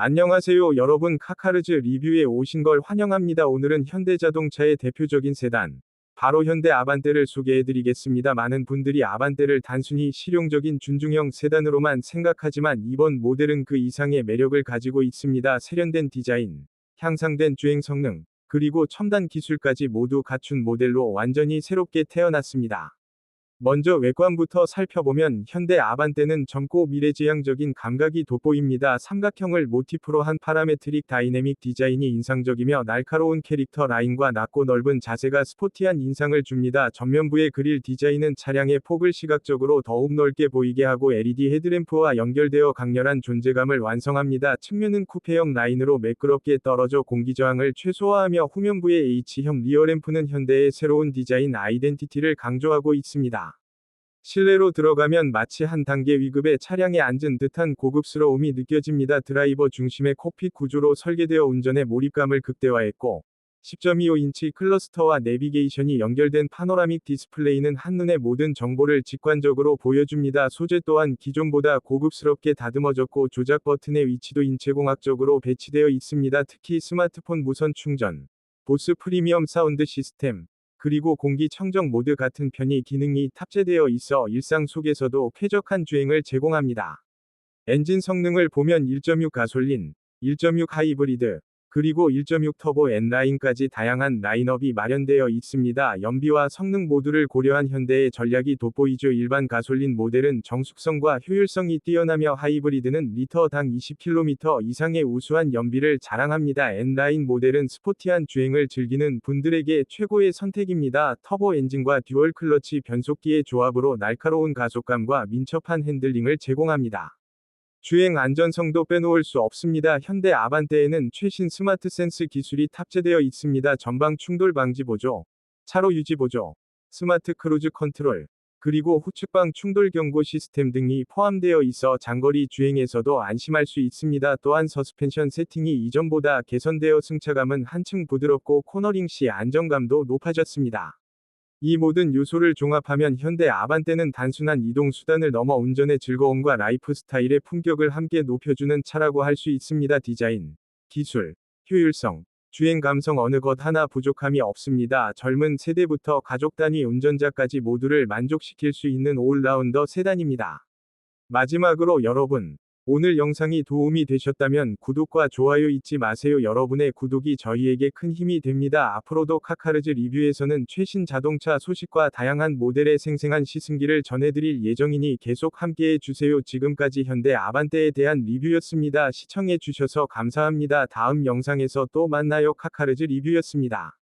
안녕하세요 여러분 카카르즈 리뷰에 오신 걸 환영합니다. 오늘은 현대자동차의 대표적인 세단, 바로 현대 아반떼를 소개해드리겠습니다. 많은 분들이 아반떼를 단순히 실용적인 준중형 세단으로만 생각하지만 이번 모델은 그 이상의 매력을 가지고 있습니다. 세련된 디자인, 향상된 주행 성능, 그리고 첨단 기술까지 모두 갖춘 모델로 완전히 새롭게 태어났습니다. 먼저 외관부터 살펴보면 현대 아반떼는 젊고 미래지향적인 감각이 돋보입니다. 삼각형을 모티프로 한 파라메트릭 다이내믹 디자인이 인상적이며 날카로운 캐릭터 라인과 낮고 넓은 자세가 스포티한 인상을 줍니다. 전면부의 그릴 디자인은 차량의 폭을 시각적으로 더욱 넓게 보이게 하고 LED 헤드램프와 연결되어 강렬한 존재감을 완성합니다. 측면은 쿠페형 라인으로 매끄럽게 떨어져 공기저항을 최소화하며 후면부의 H형 리어램프는 현대의 새로운 디자인 아이덴티티를 강조하고 있습니다. 실내로 들어가면 마치 한 단계 위급의 차량에 앉은 듯한 고급스러움이 느껴집니다. 드라이버 중심의 콕핏 구조로 설계되어 운전의 몰입감을 극대화했고, 10.25인치 클러스터와 내비게이션이 연결된 파노라믹 디스플레이는 한눈에 모든 정보를 직관적으로 보여줍니다. 소재 또한 기존보다 고급스럽게 다듬어졌고 조작 버튼의 위치도 인체공학적으로 배치되어 있습니다. 특히 스마트폰 무선 충전, 보스 프리미엄 사운드 시스템, 그리고 공기 청정 모드 같은 편의 기능이 탑재되어 있어 일상 속에서도 쾌적한 주행을 제공합니다. 엔진 성능을 보면 1.6 가솔린, 1.6 하이브리드, 그리고 1.6 터보 N라인까지 다양한 라인업이 마련되어 있습니다. 연비와 성능 모두를 고려한 현대의 전략이 돋보이죠. 일반 가솔린 모델은 정숙성과 효율성이 뛰어나며 하이브리드는 리터당 20km 이상의 우수한 연비를 자랑합니다. N라인 모델은 스포티한 주행을 즐기는 분들에게 최고의 선택입니다. 터보 엔진과 듀얼 클러치 변속기의 조합으로 날카로운 가속감과 민첩한 핸들링을 제공합니다. 주행 안전성도 빼놓을 수 없습니다. 현대 아반떼에는 최신 스마트 센스 기술이 탑재되어 있습니다. 전방 충돌 방지 보조, 차로 유지 보조, 스마트 크루즈 컨트롤, 그리고 후측방 충돌 경고 시스템 등이 포함되어 있어 장거리 주행에서도 안심할 수 있습니다. 또한 서스펜션 세팅이 이전보다 개선되어 승차감은 한층 부드럽고 코너링 시 안정감도 높아졌습니다. 이 모든 요소를 종합하면 현대 아반떼는 단순한 이동 수단을 넘어 운전의 즐거움과 라이프 스타일의 품격을 함께 높여주는 차라고 할 수 있습니다. 디자인, 기술, 효율성, 주행 감성 어느 것 하나 부족함이 없습니다. 젊은 세대부터 가족 단위 운전자까지 모두를 만족시킬 수 있는 올라운더 세단입니다. 마지막으로 여러분, 오늘 영상이 도움이 되셨다면 구독과 좋아요 잊지 마세요. 여러분의 구독이 저희에게 큰 힘이 됩니다. 앞으로도 카카르즈 리뷰에서는 최신 자동차 소식과 다양한 모델의 생생한 시승기를 전해드릴 예정이니 계속 함께해 주세요. 지금까지 현대 아반떼에 대한 리뷰였습니다. 시청해 주셔서 감사합니다. 다음 영상에서 또 만나요. 카카르즈 리뷰였습니다.